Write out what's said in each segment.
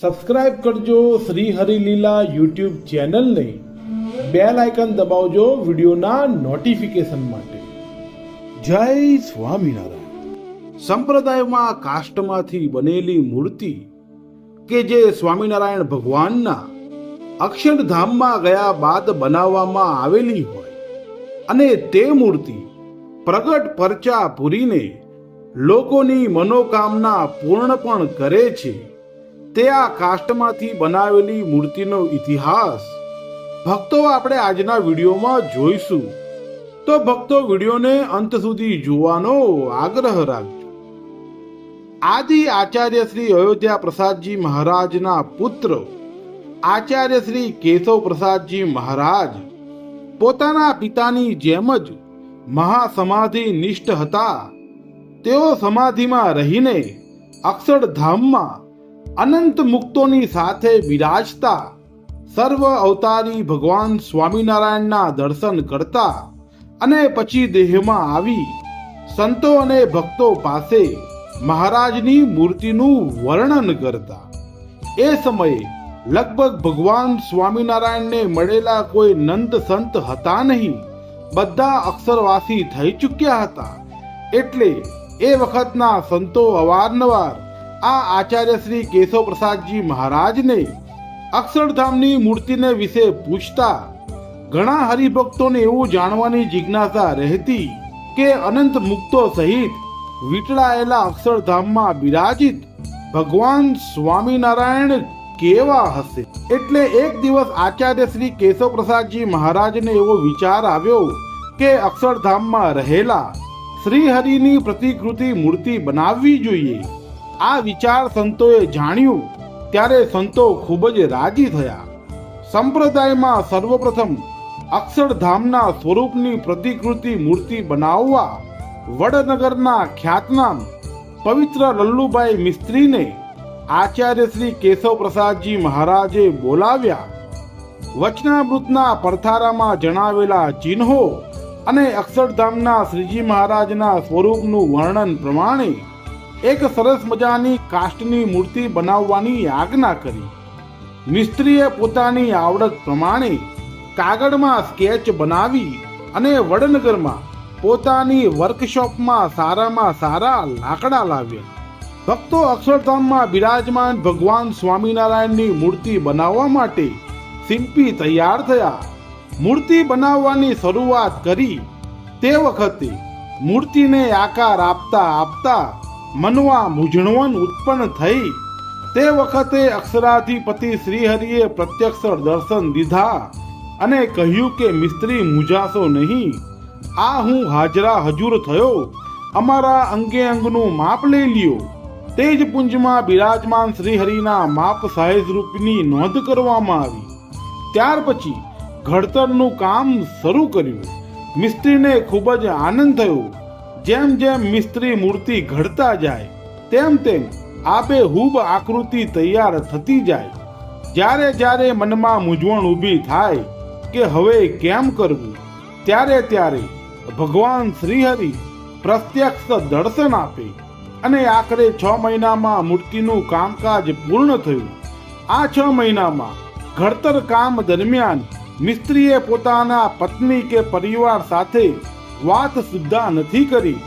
Subscribe કરજો Shri Harileela YouTube ચેનલને. Bell icon દબાવજો વિડીયોના નોટિફિકેશન માટે. જય સ્વામિનારાયણ. સંપ્રદાયમાં કાષ્ટમાંથી બનેલી મૂર્તિ કે જે સ્વામિનારાયણ ભગવાનના અક્ષરધામમાં ગયા બાદ બનાવવામાં આવેલી હોય અને તે મૂર્તિ પ્રગટ પરચા પૂરીને લોકોની મનોકામના પૂર્ણ પણ કરે છે તે આ કાષ્ટમાંથી બનાવેલી મૂર્તિનો ઇતિહાસ. ભક્તો આપણે આજના વિડીયોમાં જોઈશું. તો ભક્તો વિડીયોને અંત સુધી જોવાનો આગ્રહ રાખજો. આદિ આચાર્ય શ્રી અયોધ્યા પ્રસાદજી મહારાજના પુત્ર, આચાર્ય શ્રી કેશવ પ્રસાદજી મહારાજ, પોતાના પિતાની જેમ જ મહાસમાધિ નિષ્ઠ હતા. તેઓ સમાધિમાં રહીને અક્ષરધામમાં અનંત મુક્તોની સાથે બિરાજતા સર્વ અવતારી ભગવાન સ્વામિનારાયણના દર્શન કરતા અને પછી દેહમાં આવી, સંતો અને ભક્તો પાસે મહારાજની મૂર્તિનું વર્ણન કરતા. એ સમયે લગભગ ભગવાન સ્વામિનારાયણને મળેલા કોઈ નંદ સંત હતા નહીં. બધા અક્ષરવાસી થઈ ચૂક્યા હતા. એટલે એ વખતના સંતો અવારનવાર આ આચાર્ય શ્રી કેશવ પ્રસાદજી મહારાજને અક્ષરધામની મૂર્તિને વિશે પૂછતા ઘણા હરિભક્તોને એવું જાણવાની જિજ્ઞાસા રહેતી કે અનંત મુક્તો સહિત વીટળાયેલા અક્ષરધામમાં બિરાજિત ભગવાન સ્વામિનારાયણ કેવા હશે? એટલે એક દિવસ આચાર્ય શ્રી કેશવ પ્રસાદજી મહારાજને એવો વિચાર આવ્યો કે અક્ષરધામમાં રહેલા શ્રી હરિની પ્રતિકૃતિ મૂર્તિ બનાવવી જોઈએ. આ વિચાર સંતોએ જાણ્યું ત્યારે સંતો ખૂબ જ રાજી થયા. સંપ્રદાયમાં સર્વપ્રથમ અક્ષરધામના સ્વરૂપની પ્રતિકૃતિ મૂર્તિ બનાવવા વડનગરના ખ્યાતનામ પવિત્ર લલ્લુભાઈ મિસ્ત્રીને આચાર્ય શ્રી કેશવ પ્રસાદજી મહારાજે બોલાવ્યા. વચનામૃતના પરથારામાં જણાવેલા ચિહ્નો અને અક્ષરધામના શ્રીજી મહારાજના સ્વરૂપનું વર્ણન પ્રમાણે એક સરસ મજાની કાષ્ટની મૂર્તિ બનાવવાની આજ્ઞા કરી. મિસ્ત્રીએ પોતાની આવડત પ્રમાણે કાગળમાં સ્કેચ બનાવી અને વડનગરમાં પોતાની વર્કશોપમાં સારામાં સારા લાકડા લાવ્યા. ભક્તો અક્ષરધામમાં બિરાજમાન ભગવાન સ્વામિનારાયણની મૂર્તિ બનાવવા માટે શિલ્પી તૈયાર થયા. મૂર્તિ બનાવવાની શરૂઆત કરી તે વખતે મૂર્તિને આકાર આપતા આપતા મનમાં મૂંઝવણ ઉત્પન્ન થઈ તે વખતે અક્ષરાધિપતિ શ્રીહરિએ પ્રત્યક્ષ દર્શન દીધા અને કહ્યું કે, મિસ્ત્રી, મૂંઝાશો નહીં. આ હું હાજરા હજુર થયો. અમારા અંગે અંગનું માપ લઈ લ્યો. તે જ પુંજમાં બિરાજમાન શ્રીહરિના માપ સાઈઝ રૂપની નોંધ કરવામાં આવી. ત્યાર પછી ઘડતરનું કામ શરૂ કર્યું. મિસ્ત્રીને ખૂબ જ આનંદ થયો. જેમ જેમ મિસ્ત્રી મૂર્તિ ઘડતા જાય, તેમ તેમ આબે હૂબ આકૃતિ તૈયાર થતી જાય. જ્યારે જ્યારે મનમાં મૂંઝવણ ઊભી થાય કે હવે કેમ કરવું, ત્યારે ત્યારે ભગવાન શ્રીહરિ પ્રત્યક્ષ દર્શન આપે અને આખરે છ મહિનામાં મૂર્તિનું કામકાજ પૂર્ણ થયું. આ છ મહિનામાં ઘડતર કામ દરમિયાન મિસ્ત્રીએ પોતાના પત્ની કે પરિવાર સાથે વાત સુદ્ધા નથી કરી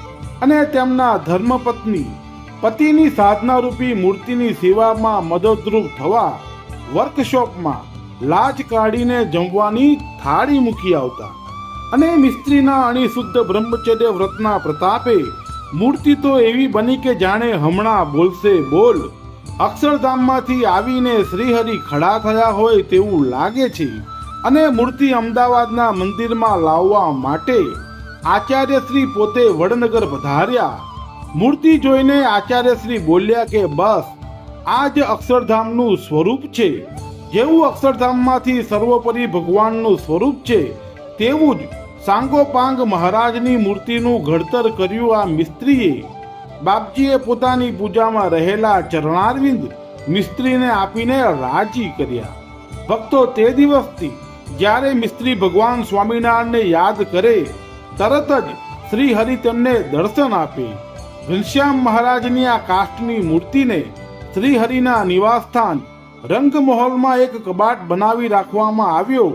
અને તેમના ધર્મપત્ની પતિની સાધનારૂપી મૂર્તિની સેવામાં મદદરૂપ થવા વર્કશોપમાં લાજ કાઢીને જમવાની થાળી મૂકી આવતા અને મિસ્ત્રીના અણિશુદ્ધ બ્રહ્મચર્ય વ્રતના પ્રતાપે મૂર્તિ તો એવી બની કે જાણે હમણાં બોલશે બોલ. અક્ષરધામમાંથી આવીને શ્રીહરિ ખડા થયા હોય તેવું લાગે છે અને મૂર્તિ અમદાવાદના મંદિરમાં લાવવા માટે આચાર્ય શ્રી પોતે વડનગર પધાર્યા. મૂર્તિ જોઈને આચાર્ય શ્રી બોલ્યા કે, બસ, આ જ અક્ષરધામનું સ્વરૂપ છે. જેવું અક્ષરધામમાંથી સર્વોપરી ભગવાનનું સ્વરૂપ છે, તેવું જ સાંગોપાંગ મહારાજની મૂર્તિનું ઘડતર કર્યું આ મિસ્ત્રીએ. બાપજીએ પોતાની પૂજામાં રહેલા ચરણારવિંદ મિસ્ત્રીને આપીને રાજી કર્યા. ભક્તો તે દિવસથી જ્યારે મિસ્ત્રી ભગવાન સ્વામિનારાયણને યાદ કરે તરત જ શ્રી હરિ તેમને દર્શન આપે. ઘનશ્યામ મહારાજની આ કાષ્ટની મૂર્તિને શ્રી હરિના નિવાસસ્થાન રંગમહોલમાં એક કબાટ બનાવી રાખવામાં આવ્યો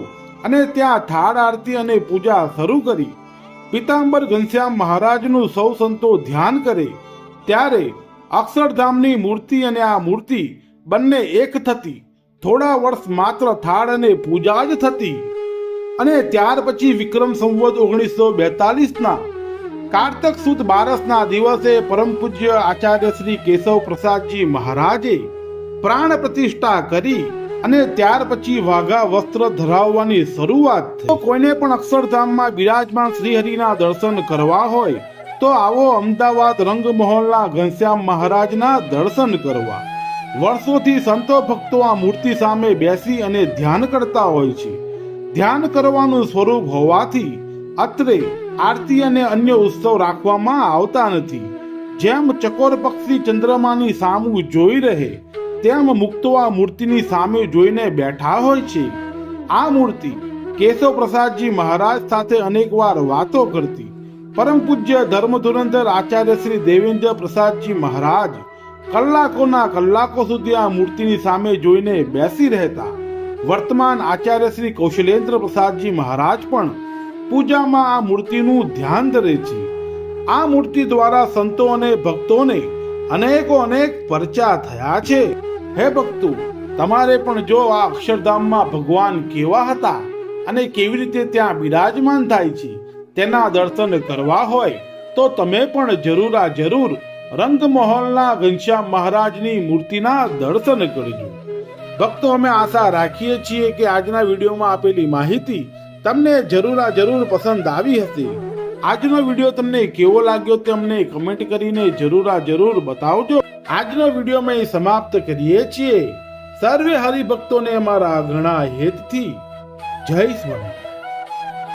અને ત્યાં થાળ આરતી અને પૂજા શરૂ કરી. પિતાંબર ઘનશ્યામ મહારાજનું સૌ સંતો ધ્યાન કરે, ત્યારે અક્ષરધામની મૂર્તિ અને આ મૂર્તિ બંને એક થતી. થોડા વર્ષ માત્ર થાળ અને પૂજા જ થતી. અને ત્યાર પછી વિક્રમ સંવત ઓગણીસો બેતાલીસના કાર્તક સુદ બારસના દિવસે પરમ પૂજ્ય આચાર્ય શ્રી કેશવ પ્રસાદજી મહારાજે પ્રાણ પ્રતિષ્ઠા કરી અને ત્યાર પછી વાઘા વસ્ત્ર ધરાવવાની શરૂઆત તો કોઈને પણ અક્ષરધામમાં બિરાજમાન શ્રીહરિના દર્શન કરવા હોય, તો આવો અમદાવાદ રંગમહોલના ઘનશ્યામ મહારાજના દર્શન કરવા. વર્ષોથી સંતો ભક્તો આ મૂર્તિ સામે બેસી અને ધ્યાન કરતા હોય છે. ધ્યાન કરવાનું સ્વરૂપ હોવાથી અત્રે આરતી અને અન્ય ઉત્સવ રાખવામાં આવતા નથી. જેમ ચકોર પક્ષી ચંદ્રમાની સામું જોઈ રહે, તેમ મુક્તવા મૂર્તિની સામે જોઈને બેઠા હોય છે. આ મૂર્તિ કેશવ પ્રસાદજી મહારાજ સાથે અનેકવાર વાતો કરતી. પરમ પૂજ્ય ધર્મધુરંધર આચાર્ય શ્રી દેવેન્દ્ર પ્રસાદજી મહારાજ કલાકોના કલાકો સુધી આ મૂર્તિની સામે જોઈને બેસી રહેતા. વર્તમાન આચાર્ય શ્રી કૌશલેન્દ્ર પ્રસાદજી મહારાજ પણ પૂજામાં આ મૂર્તિનું ધ્યાન ધરે છે. આ મૂર્તિ દ્વારા સંતો અને ભક્તોને અનેકો અનેક પરચા થયા છે. હે ભક્તો, તમારે પણ જો આ અક્ષરધામમાં ભગવાન કેવા હતા અને કેવી રીતે ત્યાં બિરાજમાન થાય છે, તેના દર્શન કરવા હોય, તો તમે પણ જરૂર જરૂર રંગમહોલના ઘનશ્યામ મહારાજની મૂર્તિના દર્શન કરજો. ભક્તો અમે આશા રાખીએ છીએ કે આજના વિડીયોમાં આપેલી માહિતી તમને જરૂર જરૂર પસંદ આવી હશે. આજનો વીડિયો તમને કેવો લાગ્યો તે અમને કમેન્ટ કરીને જરૂર જરૂર બતાવજો. આજનો વીડિયો અમે સમાપ્ત કરીએ છીએ. સર્વે હરિભક્તોને અમારા ઘણા હેતથી જય સ્વામી.